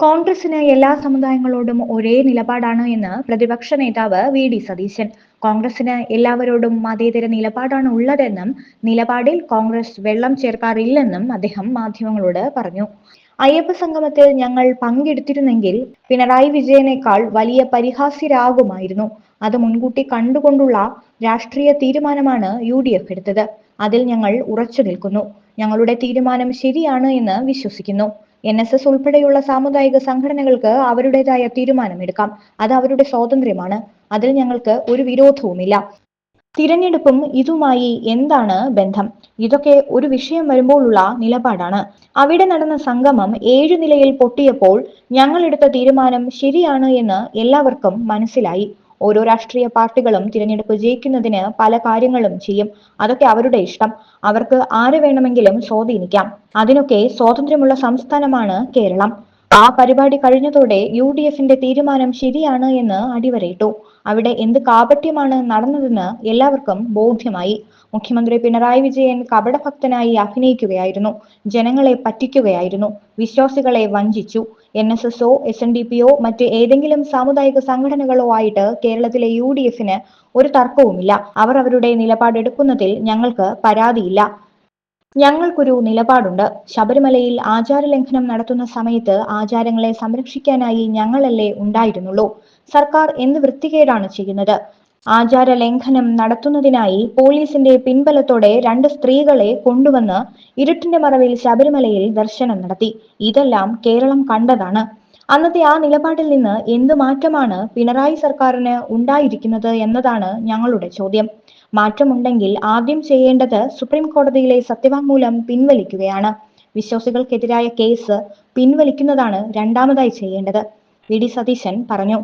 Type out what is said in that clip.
കോൺഗ്രസിന് എല്ലാ സമുദായങ്ങളോടും ഒരേ നിലപാടാണ് എന്ന് പ്രതിപക്ഷ നേതാവ് വി ഡി സതീശൻ. കോൺഗ്രസിന് എല്ലാവരോടും മതേതര നിലപാടാണ് ഉള്ളതെന്നും നിലപാടിൽ കോൺഗ്രസ് വെള്ളം ചേർക്കാറില്ലെന്നും അദ്ദേഹം മാധ്യമങ്ങളോട് പറഞ്ഞു. അയ്യപ്പ സംഗമത്തിൽ ഞങ്ങൾ പങ്കെടുത്തിരുന്നെങ്കിൽ പിണറായി വിജയനേക്കാൾ വലിയ പരിഹാസ്യരാകുമായിരുന്നു. അത് മുൻകൂട്ടി കണ്ടുകൊണ്ടുള്ള രാഷ്ട്രീയ തീരുമാനമാണ് യു ഡി എഫ് എടുത്തത്. അതിൽ ഞങ്ങൾ ഉറച്ചു നിൽക്കുന്നു. ഞങ്ങളുടെ തീരുമാനം ശരിയാണ് എന്ന് വിശ്വസിക്കുന്നു. എൻ എസ് എസ് ഉൾപ്പെടെയുള്ള സാമുദായിക സംഘടനകൾക്ക് അവരുടേതായ തീരുമാനമെടുക്കാം. അത് അവരുടെ സ്വാതന്ത്ര്യമാണ്. അതിൽ ഞങ്ങൾക്ക് ഒരു വിരോധവുമില്ല. തിരഞ്ഞെടുപ്പും ഇതുമായി എന്താണ് ബന്ധം? ഇതൊക്കെ ഒരു വിഷയം വരുമ്പോഴുള്ള നിലപാടാണ്. അവിടെ നടന്ന സംഗമം ഏഴു നിലയിൽ പൊട്ടിയപ്പോൾ ഞങ്ങൾ എടുത്ത തീരുമാനം ശരിയാണ് എന്ന് എല്ലാവർക്കും മനസ്സിലായി. ഓരോ രാഷ്ട്രീയ പാർട്ടികളും തിരഞ്ഞെടുപ്പ് ജയിക്കുന്നതിന് പല കാര്യങ്ങളും ചെയ്യും. അതൊക്കെ അവരുടെ ഇഷ്ടം. അവർക്ക് ആര് വേണമെങ്കിലും സ്വാധീനിക്കാം. അതിനൊക്കെ സ്വാതന്ത്ര്യമുള്ള സംസ്ഥാനമാണ് കേരളം. ആ പരിപാടി കഴിഞ്ഞതോടെ യു ഡി എഫിന്റെ തീരുമാനം ശരിയാണ് എന്ന് അടിവരയിട്ടു. അവിടെ എന്ത് കാപട്യമാണ് നടന്നതെന്ന് എല്ലാവർക്കും ബോധ്യമായി. മുഖ്യമന്ത്രി പിണറായി വിജയൻ കപടഭക്തനായി അഭിനയിക്കുകയായിരുന്നു. ജനങ്ങളെ പറ്റിക്കുകയായിരുന്നു. വിശ്വാസികളെ വഞ്ചിച്ചു. എൻ എസ് എസോ എസ് എൻ ഡി പിയോ മറ്റ് ഏതെങ്കിലും സാമുദായിക സംഘടനകളോ ആയിട്ട് കേരളത്തിലെ യു ഡി എഫിന് ഒരു തർക്കവുമില്ല. അവർ അവരുടെ നിലപാടെടുക്കുന്നതിൽ ഞങ്ങൾക്ക് പരാതിയില്ല. ഞങ്ങൾക്കൊരു നിലപാടുണ്ട്. ശബരിമലയിൽ ആചാരലംഘനം നടത്തുന്ന സമയത്ത് ആചാരങ്ങളെ സംരക്ഷിക്കാനായി ഞങ്ങളല്ലേ ഉണ്ടായിരുന്നുള്ളൂ. സർക്കാർ എന്ത് വൃത്തികേടാണ് ചെയ്യുന്നത്? ആചാര ലംഘനം നടത്തുന്നതിനായി പോലീസിന്റെ പിൻബലത്തോടെ രണ്ട് സ്ത്രീകളെ കൊണ്ടുവന്ന് ഇരുട്ടിന്റെ മറവിൽ ശബരിമലയിൽ ദർശനം നടത്തി. ഇതെല്ലാം കേരളം കണ്ടതാണ്. അന്നത്തെ ആ നിലപാടിൽ നിന്ന് എന്ത് മാറ്റമാണ് പിണറായി സർക്കാരിന് ഉണ്ടായിരിക്കുന്നത് എന്നതാണ് ഞങ്ങളുടെ ചോദ്യം. മാറ്റമുണ്ടെങ്കിൽ ആദ്യം ചെയ്യേണ്ടത് സുപ്രീം കോടതിയിലെ സത്യവാങ്മൂലം പിൻവലിക്കുകയാണ്. വിശ്വാസികൾക്കെതിരായ കേസ് പിൻവലിക്കുന്നതാണ് രണ്ടാമതായി ചെയ്യേണ്ടത്. വി. ഡി. സതീശൻ പറഞ്ഞു.